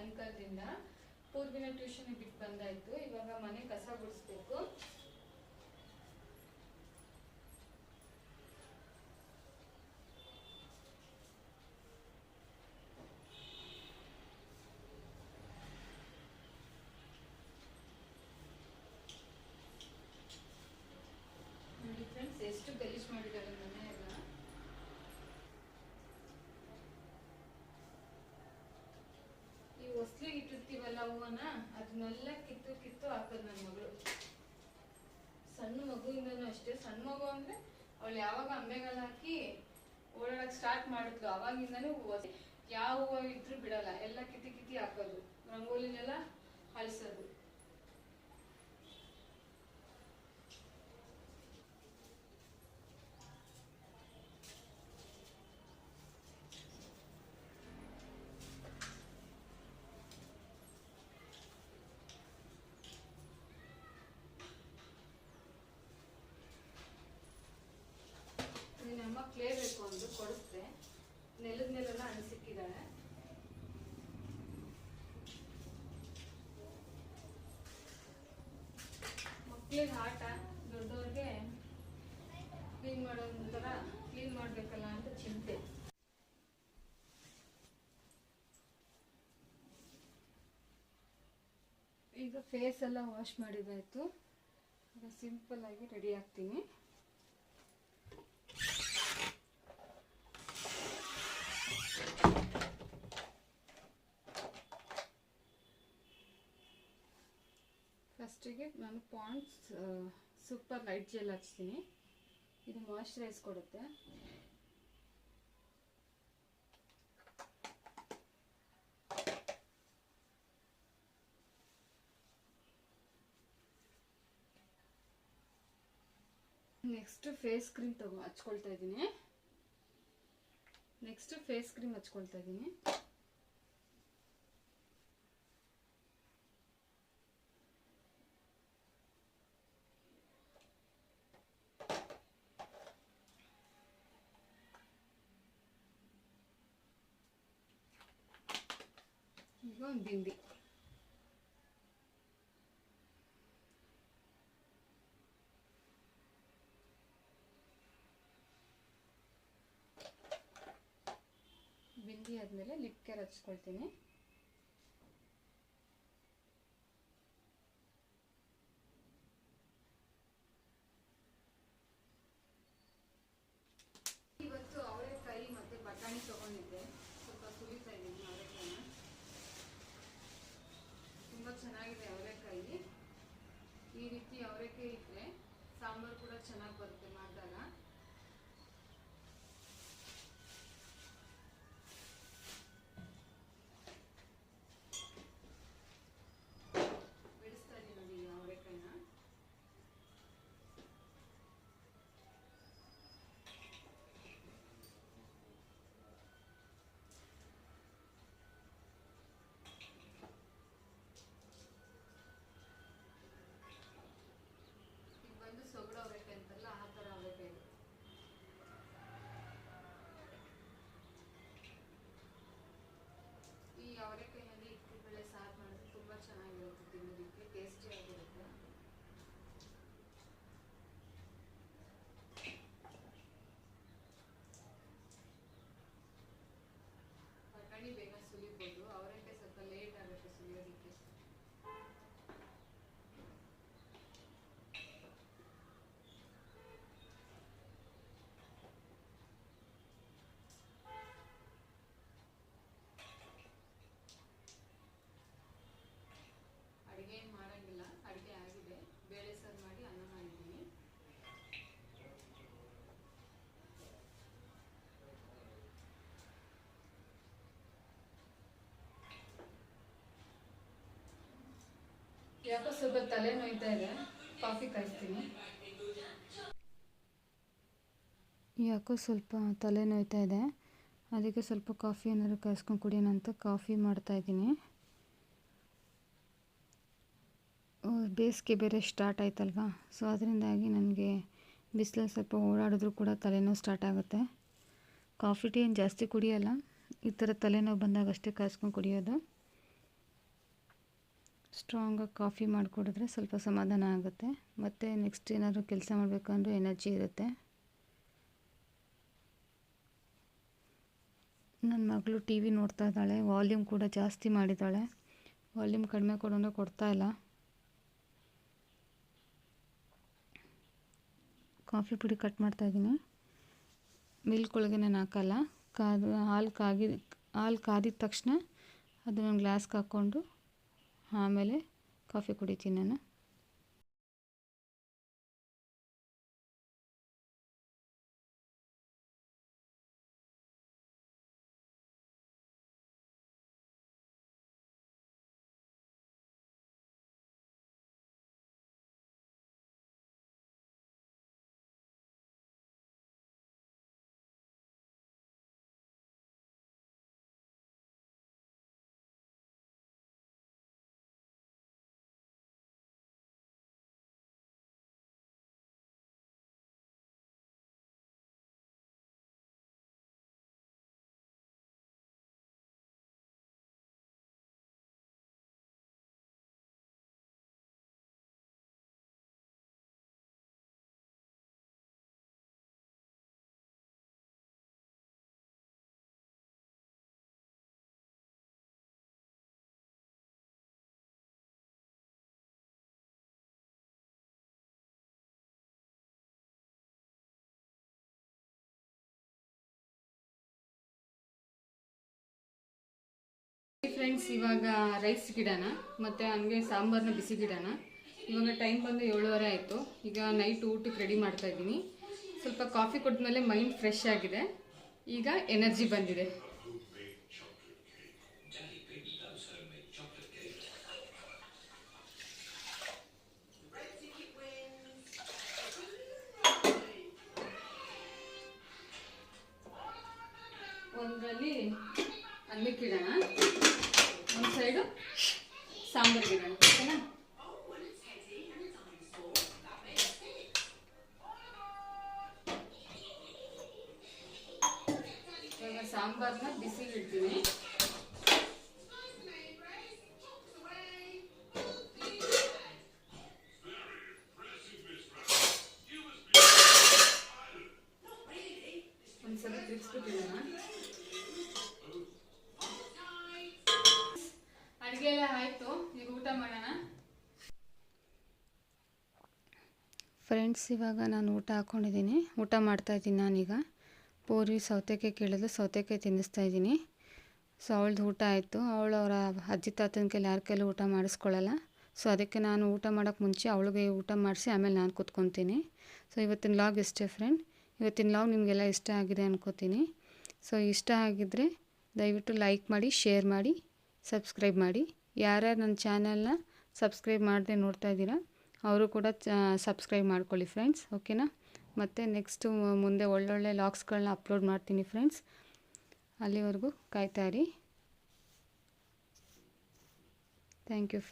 ಸಾಯಂಕಾಲದಿಂದ ಪೂರ್ವಿನ tuition ಬಿಟ್ಟು ಬಂದಾಯ್ತು. ಇವಾಗ ಮನೆ ಕಸ ಗುಡಿಸ್ಬೇಕು ನೋಡಿ ಫ್ರೆಂಡ್ಸ್ ಎಷ್ಟು ಗಲೀಜ್ ಮಾಡಿದ್ದಾರೆ ಮನೆ ಎಲ್ಲ ಈ ಹೊಸ್ಲಿಗೆ ಇಟ್ಟಿರ್ತೀವಲ್ಲ ಹೂವನ ಅದನ್ನೆಲ್ಲ ಕಿತ್ತು ಕಿತ್ತು ಹಾಕೋದು ನನ್ನ ಮಗಳು. ಸಣ್ಣ ಮಗುವಿಂದನು ಅಷ್ಟೇ. ಸಣ್ಣ ಮಗು ಅಂದ್ರೆ ಅವಳು ಯಾವಾಗ ಅಂಬೆಗಾಲ ಹಾಕಿ ಓಡಾಡಕ್ ಸ್ಟಾರ್ಟ್ ಮಾಡಿದ್ಲು, ಅವಾಗಿಂದನೂ ಹೂವು ಯಾವ ಹೂವು ಇದ್ರೂ ಬಿಡಲ್ಲ. ಎಲ್ಲ ಕಿತ್ತಿ ಕಿತ್ತಿ ಹಾಕೋದು. ರಂಗೋಲಿನೆಲ್ಲ ಅಳಿಸೋದು. ನೆಲದ ಮೇಲೆಲ್ಲ ಅಣಿಸಿಕ್ಕಿದ್ದಾಳೆ ಮಕ್ಳಿಗೆ ಆಟ ದೊಡ್ಡವ್ರಿಗೆ ಕ್ಲೀನ್ ಮಾಡೋ ಒಂಥರ ಕ್ಲೀನ್ ಮಾಡಬೇಕಲ್ಲ ಅಂತ ಚಿಂತೆ. ಈಗ ಫೇಸ್ ಎಲ್ಲ ವಾಶ್ ಮಾಡಿದಾಯ್ತು ಸಿಂಪಲ್ ಆಗಿ ರೆಡಿ ಆಗ್ತೀನಿ. ಫಸ್ಟಿಗೆ ನಾನು ಪಾಂಡ್ಸ್ ಸೂಪರ್ ಲೈಟ್ ಜೆಲ್ ಹಚ್ತೀನಿ. ಇದು ಮಾಯಶ್ಚರೈಸ್ ಕೊಡುತ್ತೆ. ನೆಕ್ಸ್ಟ್ ಫೇಸ್ ಕ್ರೀಮ್ ತಗೋ, ಹಚ್ಕೊಳ್ತಾ ಇದ್ದೀನಿ. ನೆಕ್ಸ್ಟ್ ಫೇಸ್ ಕ್ರೀಮ್ ಹಚ್ಕೊಳ್ತಾ ಇದ್ದೀನಿ. ಈಗ ಒಂದು ಬಿಂದಿ ಬಿಂದಿ ಆದಮೇಲೆ ಲಿಪ್ ಕೇರ್ ಹಚ್ಕೊಳ್ತೀನಿ. ಇವತ್ತು ಅವರೆಕಾಯಿ ಮತ್ತೆ ಬಟಾಣಿ ತಗೊಂಡಿದ್ದೆ. ಸ್ವಲ್ಪ ಸುಲಿತಾ ಇದ್ದೀನಿ ಅವರೆಕಾಯಿನ ಚೆನ್ನಾಗಿದೆ ಅವರೆಕಾಯಿ ಈ ರೀತಿ ಅವರೆಕಾಯಿ ಇದ್ರೆ ಸಾಂಬಾರು ಕೂಡ ಚೆನ್ನಾಗಿ ಬರುತ್ತೆ ಮಾಡಿದಾಗ ಬಿಡಿಸ್ತಾ ಇದ್ದೀನಿ ನೋಡಿ ಈ ಅವರೆಕಾಯಿನ ಈಗ ಬಂದು ಸೊಗಡು ಅವರೆಕಾಯಿ ಅಂತಲ್ಲ ಆ ಥರ ಅವರೆಕಾಯಿ ಇದು. ಈ ಅವರೆಕಾಯಿಯಲ್ಲಿ ಇಟ್ಟು ಬೇಳೆ ಸಾರು ಮಾಡಿದ್ರೆ ತುಂಬ ಚೆನ್ನಾಗಿರುತ್ತೆ ತಿನ್ನೋದಕ್ಕೆ ಟೇಸ್ಟಿ ಆಗಿರುತ್ತೆ ಬಟಾಣಿ ಬೇಗ ಸುಲಿಬೋದು ಅವರೆಕಾಯಿ ಸ್ವಲ್ಪ ಲೇಟ್ ಆಗುತ್ತೆ ಸುಲಿಯೋದಕ್ಕೆ ಅಡುಗೆ ಏನು ಮಾಡಂಗಿಲ್ಲ ಅಡುಗೆ ಆಗಿದೆ ಬೇಳೆ ಸಾರು ಮಾಡಿ ಅನ್ನ ಮಾಡಿದ್ದೀನಿ ಯಾಕೋ ಸ್ವಲ್ಪ ತಲೆ ನೋಯ್ತಾ ಇದೆ. ಕಾಫಿ ಕಾಯಿಸ್ತೀನಿ ಯಾಕೋ ಸ್ವಲ್ಪ ತಲೆ ನೋಯ್ತಾ ಇದೆ. ಅದಕ್ಕೆ ಸ್ವಲ್ಪ ಕಾಫಿ ಏನಾದ್ರು ಕಾಯಿಸ್ಕೊಂಡು ಕುಡಿಯೋಣ ಅಂತ ಕಾಫಿ ಮಾಡ್ತಾಯಿದ್ದೀನಿ ಬೇಸಿಗೆ ಬೇರೆ ಸ್ಟಾರ್ಟ್ ಆಯ್ತಲ್ವಾ? ಸೊ ಅದರಿಂದಾಗಿ ನನಗೆ ಬಿಸಿಲಲ್ಲಿ ಸ್ವಲ್ಪ ಓಡಾಡಿದ್ರೂ ಕೂಡ ತಲೆನೋವು ಸ್ಟಾರ್ಟ್ ಆಗುತ್ತೆ. ಕಾಫಿ ಟೀ ಏನು ಜಾಸ್ತಿ ಕುಡಿಯೋಲ್ಲ. ಈ ಥರ ತಲೆನೋವು ಬಂದಾಗ ಅಷ್ಟೇ ಕಾಯಿಸ್ಕೊಂಡು ಕುಡಿಯೋದು. ಸ್ಟ್ರಾಂಗಾಗಿ ಕಾಫಿ ಮಾಡಿಕೊಡಿದ್ರೆ ಸ್ವಲ್ಪ ಸಮಾಧಾನ ಆಗುತ್ತೆ. ಮತ್ತು ನೆಕ್ಸ್ಟ್ ಏನಾದರೂ ಕೆಲಸ ಮಾಡಬೇಕಂದ್ರೂ ಎನರ್ಜಿ ಇರುತ್ತೆ. ನನ್ನ ಮಗಳು ಟಿ ವಿ ನೋಡ್ತಾ ಇದ್ದಾಳೆ. ವಾಲ್ಯೂಮ್ ಕೂಡ ಜಾಸ್ತಿ ಮಾಡಿದ್ದಾಳೆ. ವಾಲ್ಯೂಮ್ ಕಡಿಮೆ ಕೊಡೋಂದ್ರೆ ಕೊಡ್ತಾ ಇಲ್ಲ. ಕಾಫಿ ಪುಡಿ ಕಟ್ ಮಾಡ್ತಾ ಇದ್ದೀನಿ. ಮಿಲ್ಕ್ ಒಳಗೆ ನಾನು ಹಾಕಲ್ಲ. ಕಾದ ಹಾಲು ಕಾಗಿ ಹಾಲು ಕಾದಿದ ತಕ್ಷಣ ಅದನ್ನು ಗ್ಲಾಸ್ಗೆ ಹಾಕ್ಕೊಂಡು ಆಮೇಲೆ ಕಾಫಿ ಕುಡಿತೀನಿ ನಾನು ಫ್ರೆಂಡ್ಸ್, ಇವಾಗ ರೈಸ್ ಗಿಡನ, ಮತ್ತು ಹಂಗೆ ಸಾಂಬಾರನ್ನ ಬಿಸಿ ಗಿಡನ. ಇವಾಗ ಟೈಮ್ ಬಂದು ಏಳುವರೆ ಆಯಿತು. ಈಗ ನೈಟ್ ಊಟಕ್ಕೆ ರೆಡಿ ಮಾಡ್ತಾ ಇದ್ದೀನಿ. ಸ್ವಲ್ಪ ಕಾಫಿ ಕುಡಿದ್ಮೇಲೆ ಮೈಂಡ್ ಫ್ರೆಶ್ ಆಗಿದೆ. ಈಗ ಎನರ್ಜಿ ಬಂದಿದೆ. ಒಂದರಲ್ಲಿ ಅನ್ನಕ್ಕೆ ಇಡೋಣ ಒಂದು ಸೈಡು ಸಾಂಬಾರ್ಗೆ ಇಡೋಣ ಓಕೆನಾ? ಇವಾಗ ಸಾಂಬಾರ್ನ ಬಿಸಿಗೆ ಅಡುಗೆ ಎಲ್ಲ ಆಯಿತು, ಈಗ ಊಟ ಮಾಡೋಣ. ಫ್ರೆಂಡ್ಸ್ ಇವಾಗ ನಾನು ಊಟ ಹಾಕ್ಕೊಂಡಿದ್ದೀನಿ ಊಟ ಮಾಡ್ತಾಯಿದ್ದೀನಿ ನಾನೀಗ. ಪೂರಿ ಸೌತೆಕಾಯಿ ಕೇಳಿದ್ರು, ಸೌತೆಕಾಯಿ ತಿನ್ನಿಸ್ತಾ ಇದ್ದೀನಿ. ಸೊ ಅವಳದು ಊಟ ಆಯಿತು. ಅವಳು ಅವರ ಅಜ್ಜಿ ತಾತನ ಕೈಲಿ ಯಾರ ಕೈಲೂ ಊಟ ಮಾಡಿಸ್ಕೊಳ್ಳಲ್ಲ. ಸೊ ಅದಕ್ಕೆ ನಾನು ಊಟ ಮಾಡೋಕ್ಕೆ ಮುಂಚೆ ಅವಳಿಗೆ ಊಟ ಮಾಡಿಸಿ, ಆಮೇಲೆ ನಾನು ಕೂತ್ಕೊತೀನಿ. ಸೊ ಇವತ್ತಿನ ಲಾಗ್ ಇಷ್ಟೇ ಫ್ರೆಂಡ್ ಇವತ್ತಿನ ಲಾಗ್ ನಿಮಗೆಲ್ಲ ಇಷ್ಟ ಆಗಿದೆ ಅನ್ಕೋತೀನಿ. ಸೊ ಇಷ್ಟ ಆಗಿದ್ದರೆ ದಯವಿಟ್ಟು ಲೈಕ್ ಮಾಡಿ ಶೇರ್ ಮಾಡಿ. ಸಬ್ಸ್ಕ್ರೈಬ್ ಮಾಡಿ. ಯಾರ್ಯಾರು ನನ್ನ ಚಾನಲ್ನ ಸಬ್ಸ್ಕ್ರೈಬ್ ಮಾಡದೆ ನೋಡ್ತಾ ಇದ್ದೀರಾ, ಅವರು ಕೂಡ ಸಬ್ಸ್ಕ್ರೈಬ್ ಮಾಡ್ಕೊಳ್ಳಿ ಫ್ರೆಂಡ್ಸ್, ಓಕೆನಾ? ಮತ್ತು ನೆಕ್ಸ್ಟು ಮುಂದೆ ಒಳ್ಳೊಳ್ಳೆ ಲಾಕ್ಸ್ಗಳನ್ನ ಅಪ್ಲೋಡ್ ಮಾಡ್ತೀನಿ ಫ್ರೆಂಡ್ಸ್. ಅಲ್ಲಿವರೆಗೂ ಕಾಯ್ತಾ ಇರಿ. Thank you.